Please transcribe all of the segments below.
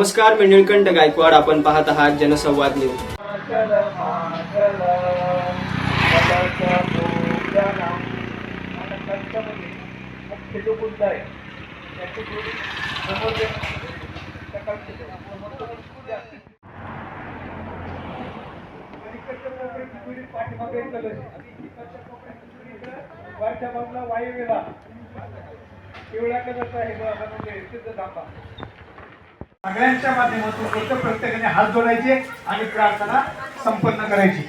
नमस्कार मी निळकंठ गायकवाड. आपण पाहत आहात जनसंवाद न्यूज. वरच्या बाजूला वायू गेला पिवळ्या कलरचा आहे बघा, म्हणजे, बनवले सिद्ध थांबा. सगळ्यांच्या माध्यमातून फक्त प्रत्येकाने हात जोडायचे आणि प्रार्थना संपन्न करायची.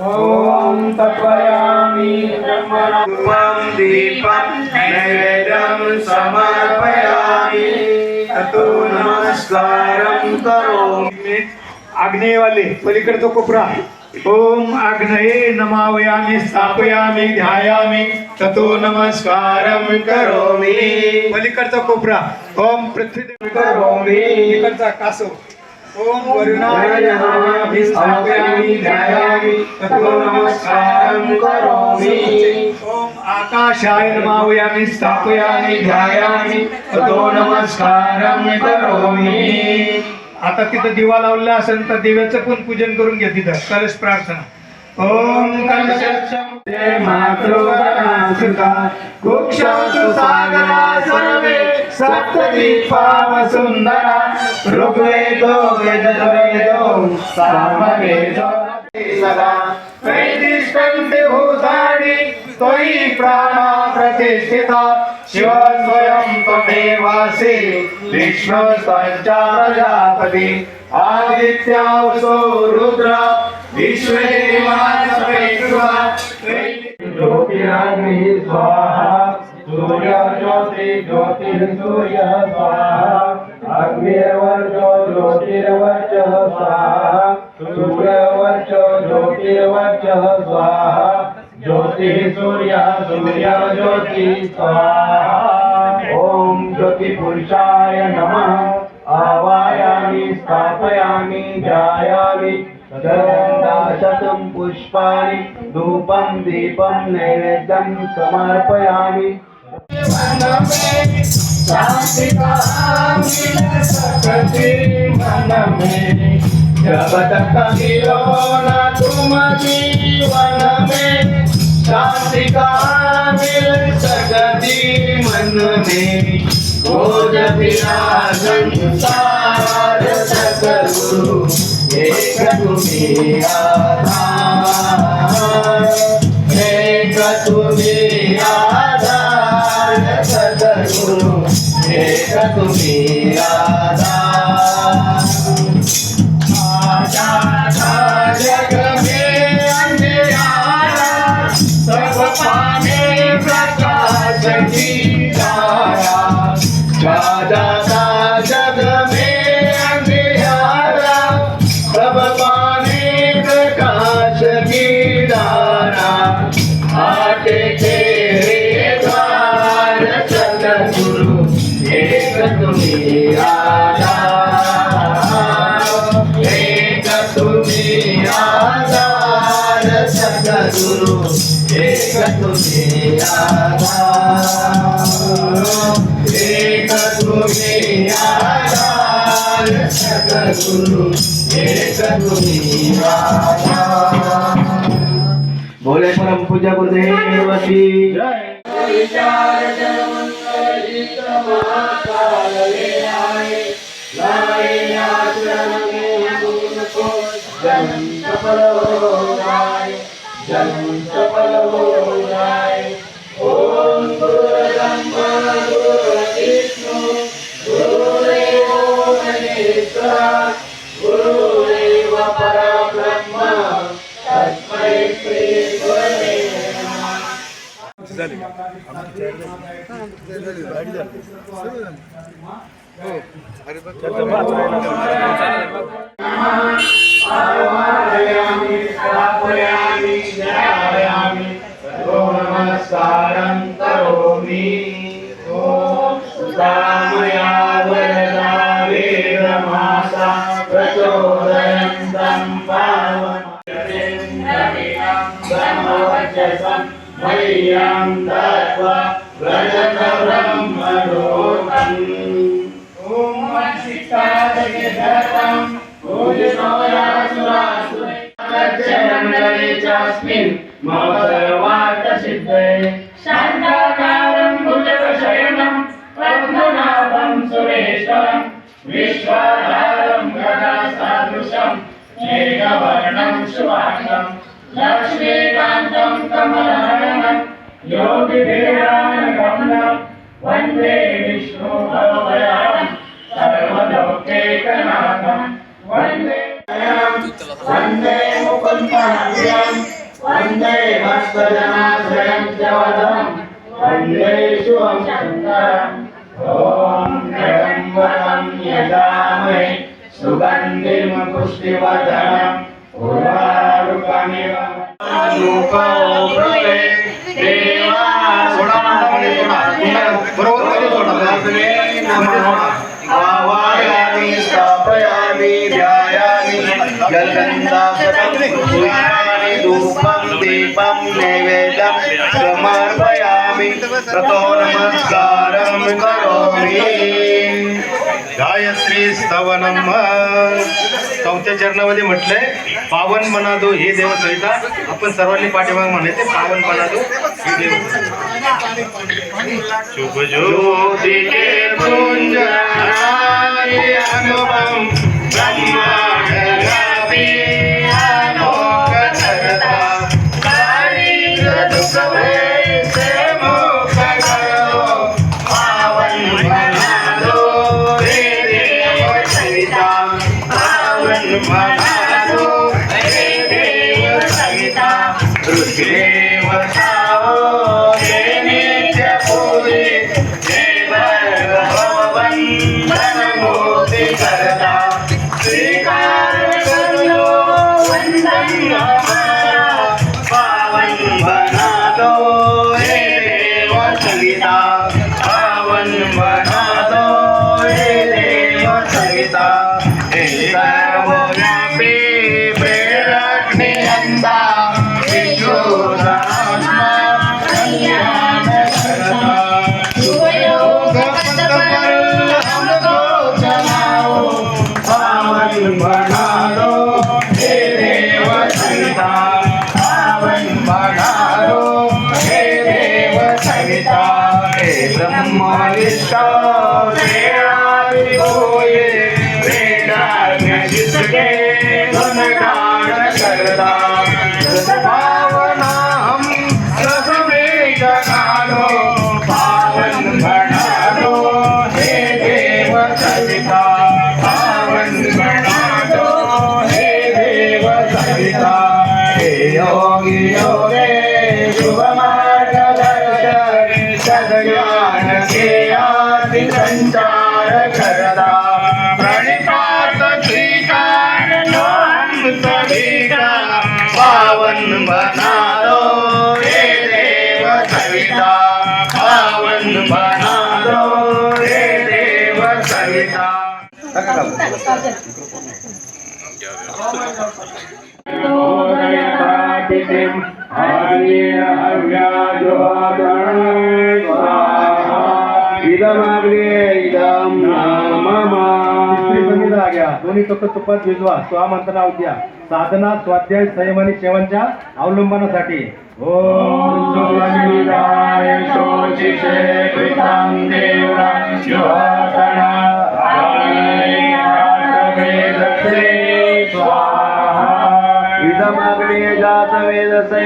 ओम तत्वयामी ब्रह्मरूपं दीपं नैवेद्यं समर्पयामि। ततो नमस्कारं करोमि। आग्नेयवाले पलीकडचा कोपरा. ओम अग्नये नमावयामि स्थापयामि ध्यायामि ततो नमस्कारं करोमि। पलीकडचा कोपरा ओम पृथ्वी करोमि। इकडचा कासो ओम वरुणाय नमामि स्थापयामि ध्यायामि ततो नमस्कारं करोमि। ओम आकाशाय नमावयामि स्थापयामि ध्यायामि ततो नमस्कारं करोमि। आता तिथं दिवा लावला असेल तर दिव्याचं पण पूजन करून घे तिथं. कलश प्रार्थना. ओम कलशस्य मातृगणासुता कुक्षासु सागरा सर्वे सप्तदीपा ऋग्वेदो वेदवेदो सामवेदो सदा. भूतानि त्वयि प्रतिष्ठिता शिव स्वयं त्वमेवासि। विष्णु प्रजापति आदित्यावसो रुद्र। विश्वे ज्योतिराग्नि स्वाहा। सूर्य ज्योति ज्योतिर्सूर्य स्वाहा। अग्निर्वर्चो ज्योतिर्वर्च स्वाहा सूर्यवर्च ज्योतिर्वर्च स्वाहा। ज्योति सूर्य सूर्य ज्योति स्वाहा। ॐ ज्योतिपुरुषाय नमः। आवायामि स्थापयामि ध्यायामि शतं पुष्पाणि धूपं दीपं नैवेद्यं समर्पयामि। जगत कबीरो न तुम जीवन में शांति मिल सकती मन में खोज बिना संसार सतगुरु एक तुम्हें आधार एक तुम्हें आधार एक तुम्हें आधार सतगुरु एक तुम्हें आधार परम पूजा गुरुदेव की जय। आवाहयामि स्थापयामि नमस्कारं करोमि ॐ सुतामया वरदा वेदमासा प्रचोदयन्तं पावनं मह्यं शान्ताकारं भुजगशयनं पद्मनाभं सुरेश्वरं विश्वाधारं गदासादृशं मेघवर्णं शुभाङ्गं लक्ष्मीकान्तं कमलनयनं योगिभिः समर्पयामि. ततो नमस्कारं करोमि. गायत्री स्तवनम. चौथ्या चरणामध्ये म्हटलंय पावन मनादो हे देव सहिता आपण सर्वांनी पाठीमाग म्हणायचे पावन मनादो हे देव शुभ Yeah. Christ, दोन्ही टोक तुपात भिजवा स्वा मंत्र द्या साधना स्वाध्याय संयम आणि सेवांच्या अवलंबनासाठी ओम इदमग्ने जात वेदसे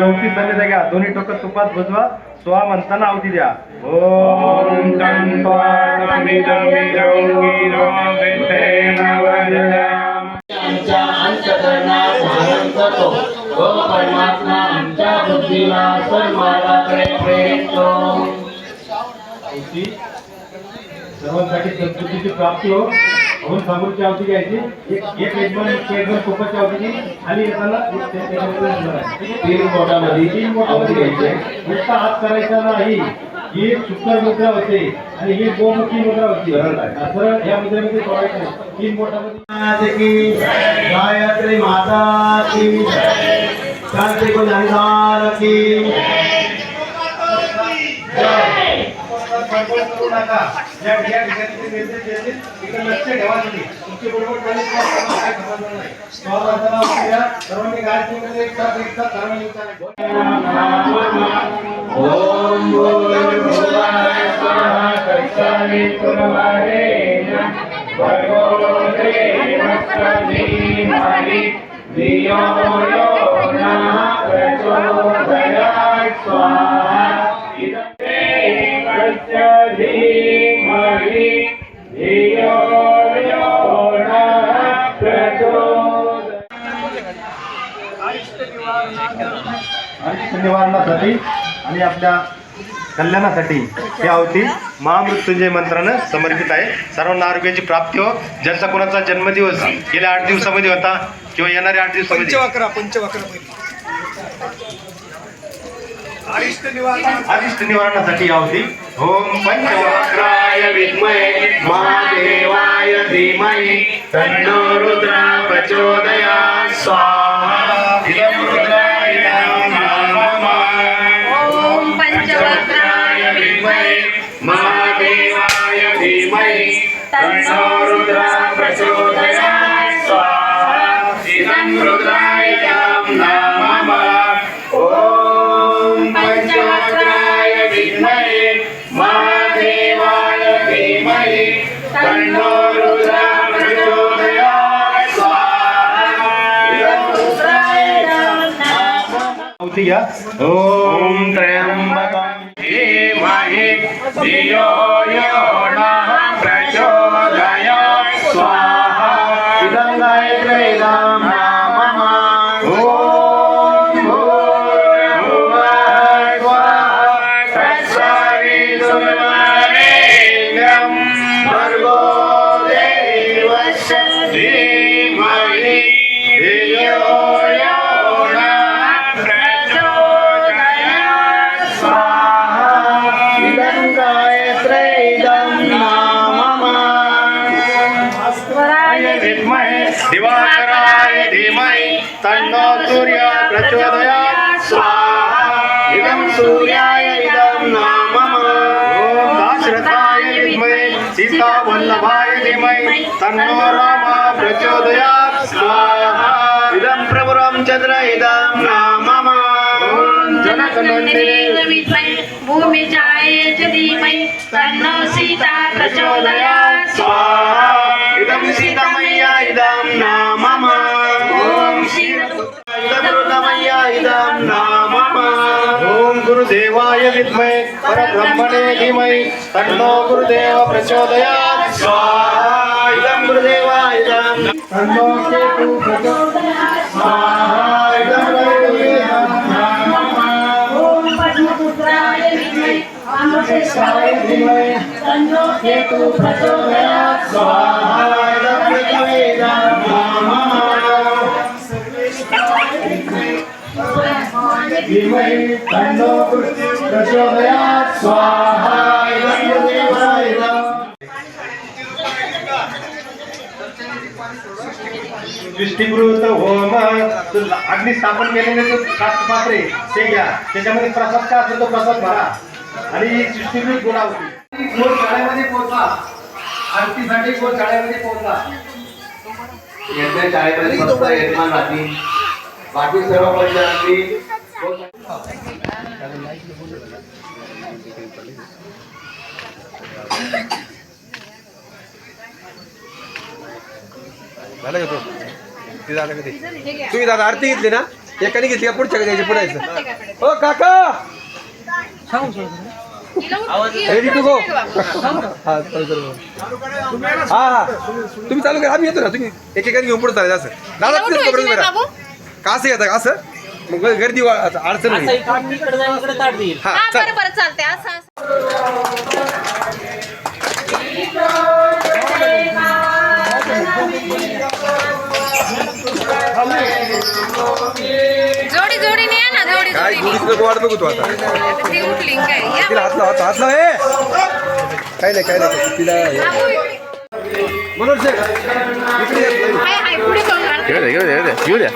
चौथी संगीत घ्या दोन्ही टोक तुपात भिजवा स्वा म्हणताना अवधी द्या. ओम परमात्मा आमच्या बुद्धीला प्रेरितो सर्वांसाठी संस्कृतीची प्राप्ती हो. म्हणून सामूची आवती घ्यायची. एक एक यजमान एक यजमान तुपाची आवती घे आणि येताना एक ते- त्याच्यामध्ये उभं राहायचं. तीन बोटामध्ये तीन बोटामध्ये घ्यायचे. नुसता हात करायचा नाही. ही एक शुक्र मुद्रा होते. आणि ही गोमुखी मुद्रा होती. सरळ या मुद्रेमध्ये सोडायचं. तीन बोटामध्ये गायत्री माता की क्रांती को जानदार की गडबड करू नका. या या ठिकाणी ते निर्देश देतील तिकडे लक्ष ठेवा तुम्ही. तुमची बरोबर झाली काय समजणार नाही. स्वागताला उद्या सर्वांनी गायत्रीमध्ये एक साथ एक साथ सर्वांनी उच्चारण ओम भूर्भुवः स्वः यो नः प्रचोदयात् स्वाहा निवारणासाठी आणि आपल्या कल्याणासाठी ही आवती महामृत्युंजय मंत्रानं समर्पित आहे. सर्वांना आरोग्याची प्राप्ती हो. ज्यांचा कोणाचा जन्मदिवस गेल्या आठ दिवसामध्ये होता किंवा येणाऱ्या आठ दिवसामध्ये. पंचवक्र पंचवक्र अरिष्ट निवारणासाठी यावती. ओम पंचवक्राय विद्महे महादेवाय धीमहि. तन्नो रुद्रा प्रचोदयात् स्वाहा. नमः सूर्याय इदं नामः ओम दाशरथाय विद्महे सीता वल्लभाय धीमहि तन्नो राम प्रचोदयात् स्वाहा इदं प्रभुरं चन्द्र इदं नामः ॐ जनकनन्दिनी विद्महे भूमिजाय च धीमहि तन्नो सीता प्रचोदयात् स्वाहा इदं सीतामय्या इदं नामः गुरुदेवाय विद्महे परब्रह्मणे धीमहि तन्नो गुरुदेव प्रचोदयात्। स्वाहा इदं गुरुदेवाय इदं तन्नो केतु प्रचोदयात्। स्वाहा इदं गुरुदेवं नमः। ॐ पद्मपुत्राय विद्महे वामदेवाय धीमहि तन्नो केतु प्रचोदयात् स्वाहा धीमहि तन्नो प्रचोदयात्। स्वाहा दृष्टीकृत होम अग्नी स्थापन केलेले तो काष्ट पात्रे ते घ्या. त्याच्यामध्ये प्रसाद काय असेल तो प्रसाद भरा. आणि दृष्टीकृत गुणावती गोल शाळेमध्ये पोहोचा आरतीसाठी गोल शाळेमध्ये पोहोचा येत्या शाळेमध्ये फक्त यजमान राहतील. बाकी सर्व पंचायती झालं का तो? ते झालं का ते तुम्ही दादा आरती घेतली ना? एकाने घेतली का पुढच्या द्यायची पुढायचं हो काका! रेडी टू गो हा चालू हा हा. तुम्ही चालू करा. आम्ही येतो ना. तुम्ही एकेकाने घेऊन पुढे चालायचं असं. दादा बाबू? का असं येतं का? असं? मग गर्दी वा- अडचण हा हा चल. बरं बरं चालतंय. असं असं. जोडी जोडीने या ना जोडी काय नको वाट बघू तू आता. ती उठली काय? या तिला हात लाव हात हात लाव ए! काय नाही काय नाही. तिला हे-. मनोज इकडे ये. हाय हाय पुढे करून काढ. घेऊ द्या घेऊ द्या घेऊ द्या घेऊ द्या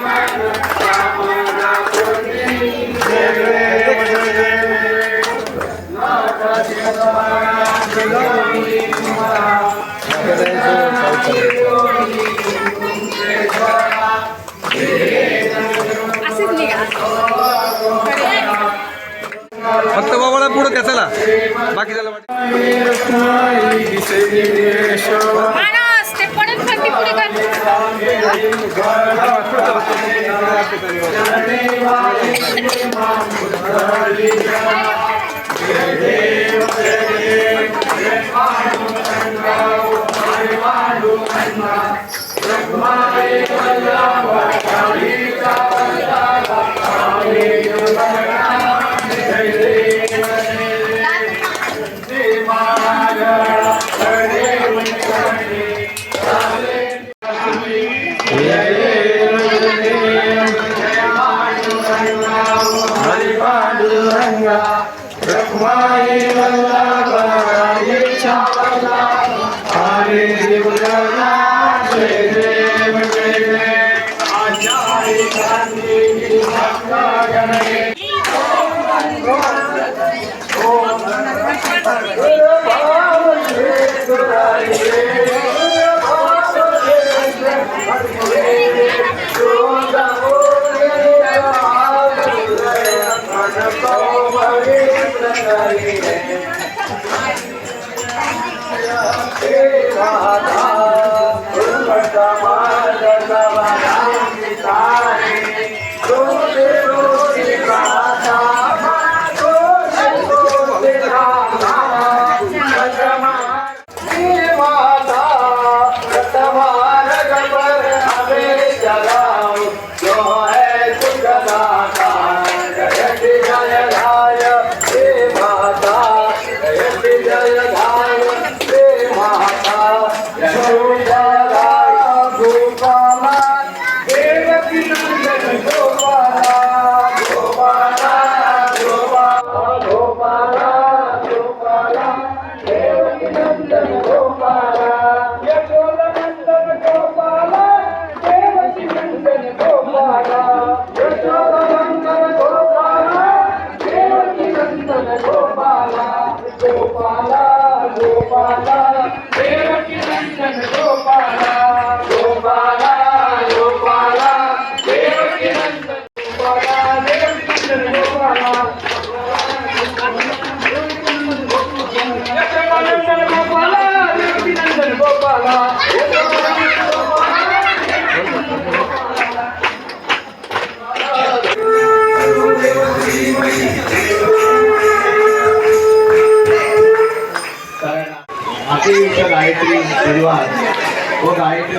फक्त बाबाला पुढं त्या चला. बाकी वाट- माणस ते पडेल पण ती पुढे गायत्री परिवार व गायत्री